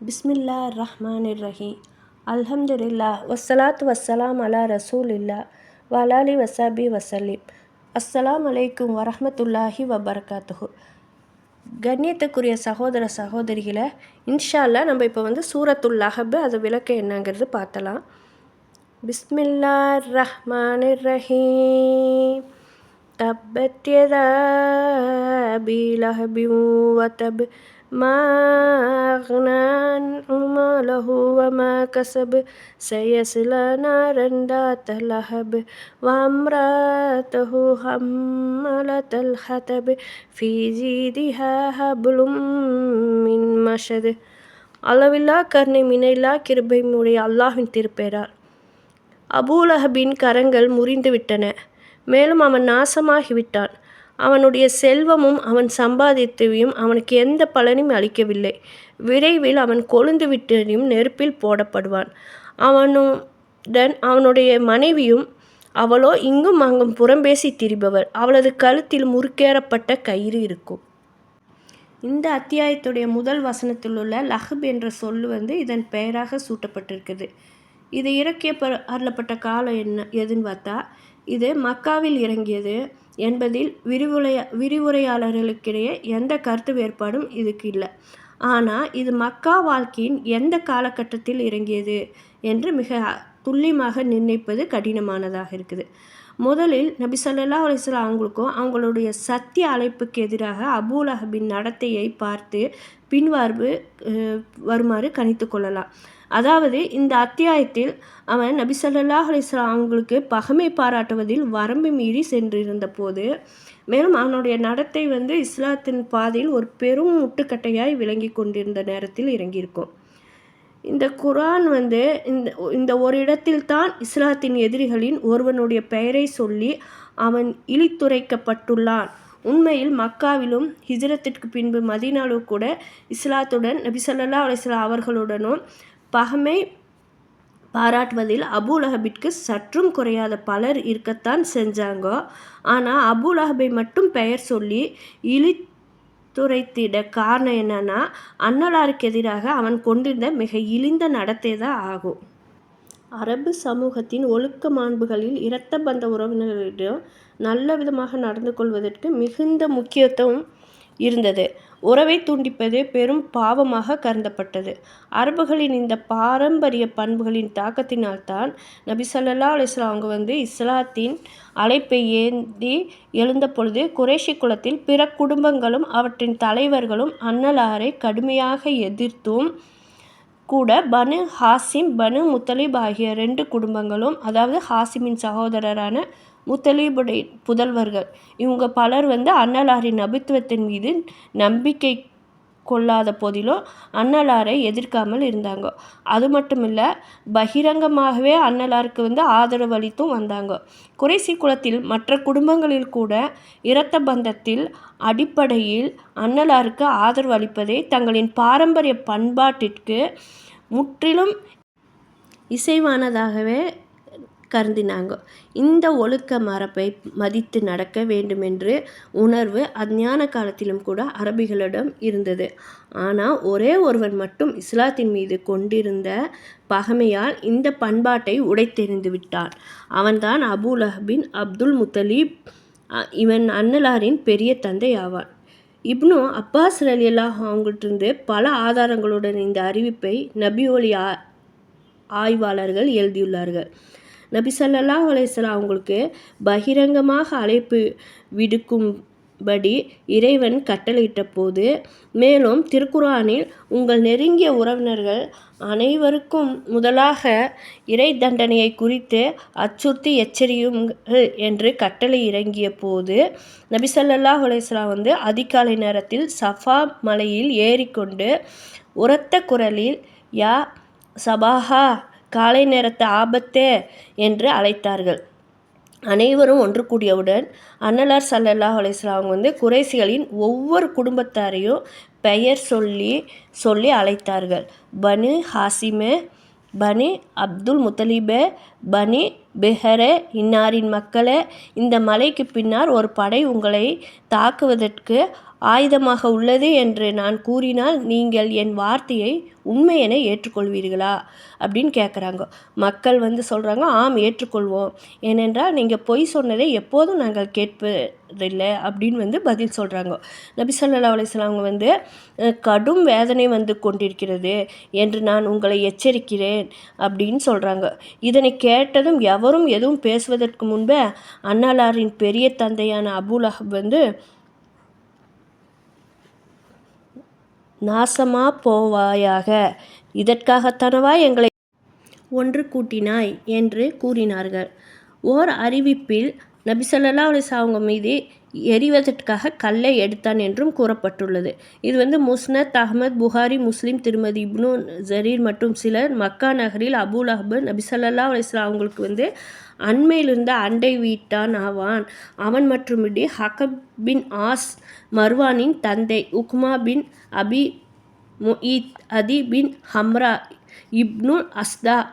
பிஸ்மில்லா ரஹ்மான் ரஹீம் அல்ஹம்துல்லா வசலாத் வசலாம் அலா ரசூல் இல்லா வலாலி வசாபி வசலீம் அஸ்ஸலாம் அலைக்கும் வரஹமத்துல்லாஹி வபர்காத்துஹு. கண்ணியத்துக்குரிய சகோதர சகோதரிகளை இன்ஷால்லா நம்ம இப்போ வந்து சூரத்துல் அஹபு அது விளக்கு என்னங்கிறது பார்த்தலாம். பிஸ்மில்லா ரஹ்மான் ரஹீம் தப்பத்யதா பீலஹபியூ வதப் ما أغنى عنه ماله وما كسب سيصلى نارا ذات لهب وامرأته حمالة الحطب في جيدها حبل من مسد அளவில்லா கருணை மினையில்லா கிருபையுடைய அல்லாஹ்வின் திருப்பெயரால் அபூலஹபின் கரங்கள் முறிந்துவிட்டன மேலும் அவன் நாசமாகிவிட்டான் அவனுடைய செல்வமும் அவன் சம்பாதித்தவையும் அவனுக்கு எந்த பலனும் அளிக்கவில்லை. விரைவில் அவன் கொழுந்து விட்டதையும் நெருப்பில் போடப்படுவான். அவனுடன் அவனுடைய மனைவியும் அவளோ இங்கும் அங்கும் புறம்பேசி திரிபவள் அவளது கழுத்தில் முறுக்கேறப்பட்ட கயிறு இருக்கும். இந்த அத்தியாயத்துடைய முதல் வசனத்தில் உள்ள லஹப் என்ற சொல் வந்து இதன் பெயராக சூட்டப்பட்டிருக்குது இது இறக்கிய ப அருளப்பட்ட காலம் என்ன எதுன்னு பார்த்தா இது மக்காவில் இறங்கியது என்பதில் விரிவுரைய விரிவுரையாளர்களுக்கிடையே எந்த கருத்து வேறுபாடும் இதுக்கு இல்லை. ஆனால் இது மக்கா வாழ்க்கையின் எந்த காலகட்டத்தில் இறங்கியது என்று மிக துல்லியமாக நிர்ணயிப்பது கடினமானதாக இருக்குது. முதலில் நபி சொல்லல்லா அலிஸ்லாம் அவங்களுக்கும் அவங்களுடைய சத்திய அழைப்புக்கு எதிராக அபூல் அஹபின் நடத்தையை பார்த்து பின்வார்பு வருமாறு கணித்து கொள்ளலாம். அதாவது இந்த அத்தியாயத்தில் அவன் நபி சல்லல்லாஹ் அலிஸ்லாம் அவங்களுக்கு பகமை பாராட்டுவதில் வரம்பு மீறி சென்றிருந்த போது மேலும் அவனுடைய நடத்தை வந்து இஸ்லாத்தின் பாதையில் ஒரு பெரும் முட்டுக்கட்டையாய் விளங்கி கொண்டிருந்த நேரத்தில் இறங்கியிருக்கும். இந்த குரான் வந்து இந்த இந்த ஒரு இடத்தில் தான் இஸ்லாத்தின் எதிரிகளின் ஒருவனுடைய பெயரை சொல்லி அவன் இழித்துரைக்கப்பட்டுள்ளான். உண்மையில் மக்காவிலும் ஹிஜரத்திற்கு பின்பு மதீனாலும் கூட இஸ்லாத்துடன் நபி சொல்லல்லா அவர்களுடனும் பகமை பாராட்டுவதில் அபுலஹபிற்கு சற்றும் குறையாத பலர் இருக்கத்தான் செஞ்சாங்க. ஆனால் அபுலஹபை மட்டும் பெயர் சொல்லி இழித்துரைத்திட காரணம் என்னன்னா அன்னலாருக்கு எதிராக அவன் கொண்டிருந்த மிக இழிந்த நடத்தை தான் ஆகும். அரபு சமூகத்தின் ஒழுக்க மாண்புகளில் இரத்த பந்த உறவினர்களிடம் நல்ல விதமாக நடந்து கொள்வதற்கு மிகுந்த முக்கியத்துவம் இருந்தது. உறவை துண்டிப்பது பெரும் பாவமாக கருதப்பட்டது. அரபுகளின் இந்த பாரம்பரிய பண்புகளின் தாக்கத்தினால்தான் நபி சல்லா அலிஸ்லாம் அவங்க வந்து இஸ்லாத்தின் அழைப்பை ஏந்தி எழுந்த பொழுது குறைஷி குலத்தில் பிற குடும்பங்களும் அவற்றின் தலைவர்களும் அன்னலாரை கடுமையாக எதிர்த்தும் கூட பனு ஹாசிம் பனு முத்தலிப் ஆகிய ரெண்டு குடும்பங்களும் அதாவது ஹாசிமின் சகோதரரான முத்தலீபுடைய புதல்வர்கள். இவங்க பலர் வந்து அன்னலாரின் நபித்துவத்தின் மீது நம்பிக்கை கொள்ளாத போதிலும் அன்னலாரை எதிர்க்காமல் இருந்தாங்க. அது மட்டும் இல்லை பகிரங்கமாகவே அன்னலாருக்கு வந்து ஆதரவு அளித்தும் வந்தாங்க. குறைசி குலத்தில் மற்ற குடும்பங்களில் கூட இரத்த பந்தத்தில் அடிப்படையில் அன்னலாருக்கு ஆதரவு அளிப்பதை தங்களின் பாரம்பரிய பண்பாட்டிற்கு முற்றிலும் இசைவானதாகவே கருதினாங்க. இந்த ஒழுக்க மரபை மதித்து நடக்க வேண்டுமென்று உணர்வு அஞ்ஞான காலத்திலும் கூட அரபிகளிடம் இருந்தது. ஆனால் ஒரே ஒருவன் மட்டும் இஸ்லாத்தின் மீது கொண்டிருந்த பகமையால் இந்த பண்பாட்டை உடைத்தெறிந்து விட்டான். அவன்தான் அபுலஹபின் அப்துல் முத்தலீப் இவன் அன்னலாரின் பெரிய தந்தை ஆவான். இப்னு அப்பாஸ் அலியல்லா அவங்கள்ட்டிருந்து பல ஆதாரங்களுடன் இந்த அறிவிப்பை நபி ஒலி ஆய்வாளர்கள் எழுதியுள்ளார்கள். நபி சல்லல்லா அலையம் அவங்களுக்கு பகிரங்கமாக அழைப்பு விடுக்கும்படி இறைவன் கட்டளையிட்ட போது மேலும் திருக்குறானில் உங்கள் நெருங்கிய உறவினர்கள் அனைவருக்கும் முதலாக இறை தண்டனையை குறித்து அச்சுறுத்தி எச்சரியுங்கள் என்று கட்டளை இறங்கிய போது நபிசல்லா ஹுலேஸ்லா வந்து அதிகாலை நேரத்தில் சஃபா மலையில் ஏறிக்கொண்டு உரத்த குரலில் யா சபாஹா காலை நேரத்து ஆபத்தே என்று அழைத்தார்கள். அனைவரும் ஒன்று கூடியவுடன் அன்னலார் சல்லல்லாஹ் அலிஸ்லாம் அவங்க வந்து குறைசிகளின் ஒவ்வொரு குடும்பத்தாரையும் பெயர் சொல்லி சொல்லி அழைத்தார்கள். பனு ஹாசிமே பனி அப்துல் முத்தலீபே பனி பெஹரே இன்னாரின் மக்களே இந்த மலைக்கு பின்னால் ஒரு படை உங்களை தாக்குவதற்கு ஆயுதமாக உள்ளது என்று நான் கூறினால் நீங்கள் என் வார்த்தையை உண்மை என ஏற்றுக்கொள்வீர்களா? அப்படின்னு கேட்குறாங்க மக்கள் வந்து சொல்கிறாங்க ஆம் ஏற்றுக்கொள்வோம். ஏனென்றால் நீங்கள் பொய் சொன்னதை எப்போதும் நாங்கள் கேட்பதில்லை அப்படின்னு வந்து பதில் சொல்கிறாங்க நபி சொல்லா அலிஸ்லாங்க வந்து கடும் வேதனை வந்து கொண்டிருக்கிறது என்று நான் உங்களை எச்சரிக்கிறேன் அப்படின்னு சொல்கிறாங்க இதனை கேட்டதும் எவரும் எதுவும் பேசுவதற்கு முன்பே அன்னலாரின் பெரிய தந்தையான அபுல் அஹப் வந்து நாசமா போவாயாக. இதற்காகத்தானவா எங்களை ஒன்று கூட்டினாய்? என்று கூறினார்கள். ஓர் அறிவிப்பில் நபிசல்லா அலிசா அவங்க மீது எரிவதற்காக கல்லை எடுத்தான் என்றும் கூறப்பட்டுள்ளது. இது வந்து முஸ்னத் அஹமத் புகாரி முஸ்லீம் திருமதி இப்னு ஜரீர் மற்றும் சிலர் மக்கா நகரில் அபுல் அஹபர் நபிசல்லா அலிஸ்லாம் அவங்களுக்கு வந்து அண்மையிலிருந்த அண்டை வீட்டான் ஆவான். அவன் மற்றும்படி ஹக்கப் பின் ஆஸ் மர்வானின் தந்தை உக்மா பின் அபி முஇத் அதி பின் ஹம்ரா இப்னு அஸ்தா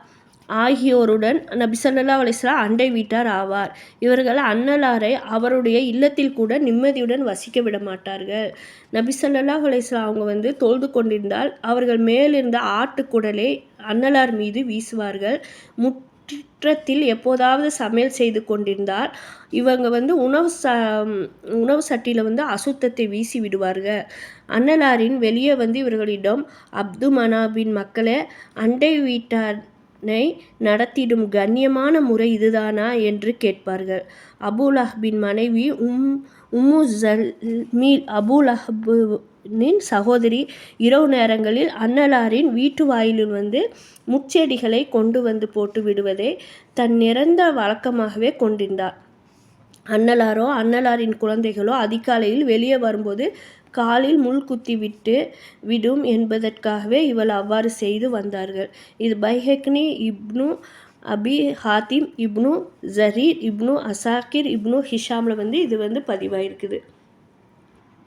ஆகியோருடன் நபிசல்லா அலிஸ்லாம் அண்டை வீட்டார் ஆவார். இவர்கள் அன்னலாரை அவருடைய இல்லத்தில் கூட நிம்மதியுடன் வசிக்க விட மாட்டார்கள். நபிசல்லா அலிஸ்லாம் அவங்க வந்து தொழுது கொண்டிருந்தால் அவர்கள் மேலிருந்த ஆட்டுக்குடலை அன்னலார் மீது வீசுவார்கள். முட் முற்றத்தில் எப்போதாவது சமையல் செய்து கொண்டிருந்தால் இவங்க வந்து உணவு ச உணவு சட்டியில் வந்து அசுத்தத்தை வீசி விடுவார்கள். அன்னலாரின் வெளியே வந்து இவர்களிடம் அப்து மனாபின் மக்களே அண்டை வீட்டானை நடத்திடும் கண்ணியமான முறை இதுதானா? என்று கேட்பார்கள். அபுல் அஹ்பின் மனைவி உம் உம்மு ஜல்மீல் அபுல் அஹ்பு சகோதரி இரவு நேரங்களில் அன்னலாரின் வீட்டு வாயிலில் வந்து முச்செடிகளை கொண்டு வந்து போட்டு விடுவதை தன் நிறந்த வழக்கமாகவே கொண்டிருந்தார். அன்னலாரோ அன்னலாரின் குழந்தைகளோ அதிகாலையில் வெளியே வரும்போது காலில் முள் குத்தி விட்டு விடும் என்பதற்காகவே இவள் அவ்வாறு செய்து வந்தார்கள். இது பைஹெக்னி இப்னு அபி ஹாத்திம் இப்னு ஜரீர் இப்னு அசாக்கிர் இப்னு ஹிஷாமில் வந்து இது வந்து பதிவாயிருக்குது.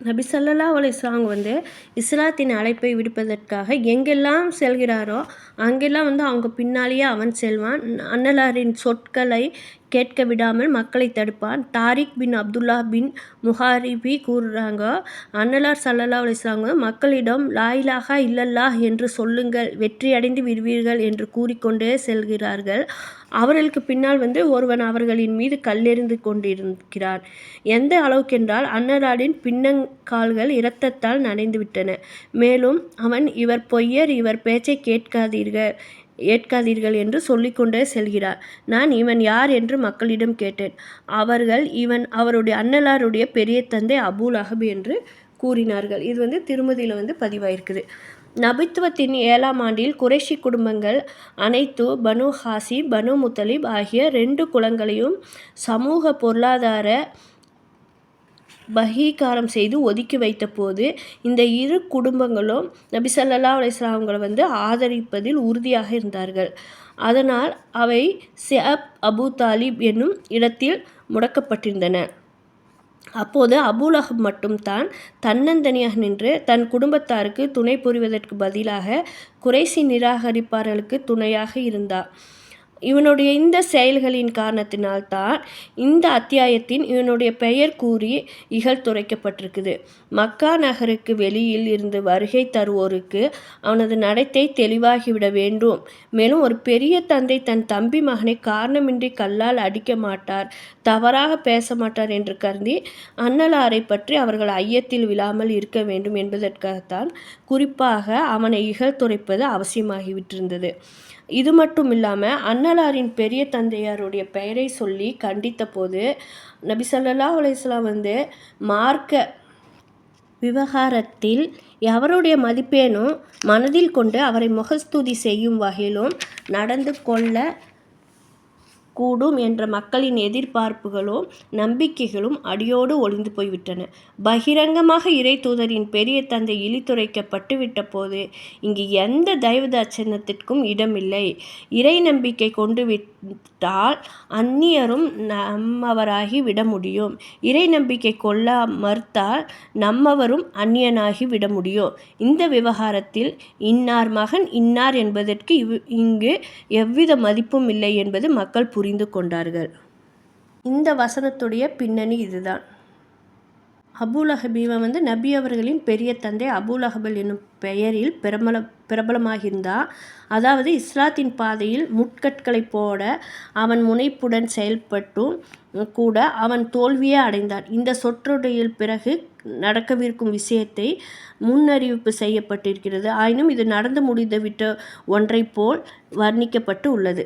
நபி சல்லா அலிஸ்லாங் வந்து இஸ்லாத்தின் அழைப்பை விடுப்பதற்காக எங்கெல்லாம் செல்கிறாரோ அங்கெல்லாம் வந்து அவங்க பின்னாலேயே அவன் செல்வான். அன்னலாரின் சொற்களை கேட்க விடாமல் மக்களை தடுப்பான் தாரிக் பின் அப்துல்லா பின் முஹாரிபி கூறுறாங்க அன்னலார் சல்லல்லா அலிஸ்லாங்க மக்களிடம் லாயிலாகா இல்லல்லா என்று சொல்லுங்கள் வெற்றி அடைந்து விடுவீர்கள் என்று கூறிக்கொண்டே செல்கிறார்கள். அவர்களுக்கு பின்னால் வந்து ஒருவன் அவர்களின் மீது கல்லெறிந்து கொண்டிருக்கிறான். எந்த அளவுக்கென்றால் அன்னலாரின் பின்னங்கால்கள் இரத்தத்தால் நனைந்துவிட்டன. மேலும் அவன் இவர் பொய்யர் இவர் பேச்சை கேட்காதீர்கள். ஏற்காதீர்கள் என்று சொல்லிக்கொண்டே செல்கிறார். நான் இவன் யார் என்று மக்களிடம் கேட்டேன். அவர்கள் இவன் அவருடைய அன்னலாருடைய பெரிய தந்தை அபுல் அஹப் என்று கூறினார்கள். இது வந்து திருமதியில் வந்து பதிவாயிருக்குது. நபித்துவத்தின் ஏழாம் ஆண்டில் குறைஷி குடும்பங்கள் அனைத்து பனு ஹாசி பனு முத்தலிப் ஆகிய ரெண்டு குலங்களையும் சமூக பொருளாதார பகீகாரம் செய்து ஒதுக்கி வைத்த போது இந்த இரு குடும்பங்களும் நபிசல்லா அலிஸ்லாம்களை வந்து ஆதரிப்பதில் உறுதியாக இருந்தார்கள். அதனால் அவை சியப் அபு தாலிப் என்னும் இடத்தில் முடக்கப்பட்டிருந்தன. அப்போது அபுலஹப் மட்டும்தான் தன்னந்தனியாக நின்று தன் குடும்பத்தாருக்கு துணை புரிவதற்கு பதிலாக குறைசி நிராகரிப்பார்களுக்கு துணையாக இருந்தார். இவனுடைய இந்த செயல்களின் காரணத்தினால்தான் இந்த அத்தியாயத்தின் இவனுடைய பெயர் கூறி இகழ்த்துரைக்கப்பட்டிருக்குது மக்கா நகருக்கு வெளியில் இருந்து வருகை தருவோருக்கு அவனது நடத்தை தெளிவாகிவிட வேண்டும். மேலும் ஒரு பெரிய தந்தை தன் தம்பி மகனை காரணமின்றி கல்லால் அடிக்க மாட்டார் தவறாக பேச மாட்டார் என்று கருதி அன்னலாரை பற்றி அவர்கள் ஐயத்தில் விழாமல் இருக்க வேண்டும் என்பதற்காகத்தான் குறிப்பாக அவனை இகழ்த்துரைப்பது அவசியமாகிவிட்டிருந்தது. இது மட்டும் இல்லாமல் அன்னலாரின் பெரிய தந்தையாருடைய பெயரை சொல்லி கண்டித்த போது நபி சல்லா அலையாம் வந்து மார்க்க விவகாரத்தில் எவருடைய மதிப்பேனும் மனதில் கொண்டு அவரை முகஸ்துதி செய்யும் வகையிலும் நடந்து கொள்ள கூடும் என்ற மக்களின் எதிர்பார்ப்புகளும் நம்பிக்கைகளும் அடியோடு ஒளிந்து போய்விட்டன. பகிரங்கமாக இறை தூதரின் பெரிய தந்தை இழித்துரைக்கப்பட்டுவிட்ட போது இங்கு எந்த தெய்வ அச்சனத்திற்கும் இடமில்லை. இறை நம்பிக்கை கொண்டு விட்டால் அந்நியரும் நம்மவராகி விட முடியும். இறை நம்பிக்கை கொள்ள மறுத்தால் நம்மவரும் அந்நியனாகி விட முடியும். இந்த விவகாரத்தில் இன்னார் மகன் இன்னார் என்பதற்கு இங்கு எவ்வித மதிப்பும் இல்லை என்பது மக்கள் புரிந்து கொண்டார்கள். இந்த வசனத்துடைய பின்னணி இதுதான். அபுலஹப் இவன் வந்து நபி அவர்களின் பெரிய தந்தை அபுலஹபல் என்னும் பெயரில் பிரபல பிரபலமாகியிருந்தான் அதாவது இஸ்லாத்தின் பாதையில் முட்கட்களை போட அவன் முனைப்புடன் செயல்பட்டும் கூட அவன் தோல்வியே அடைந்தான். இந்த சொற்றொடையில் பிறகு நடக்கவிருக்கும் விஷயத்தை முன்னறிவிப்பு செய்யப்பட்டிருக்கிறது. ஆயினும் இது நடந்து முடிந்துவிட்ட ஒன்றை போல் வர்ணிக்கப்பட்டு உள்ளது.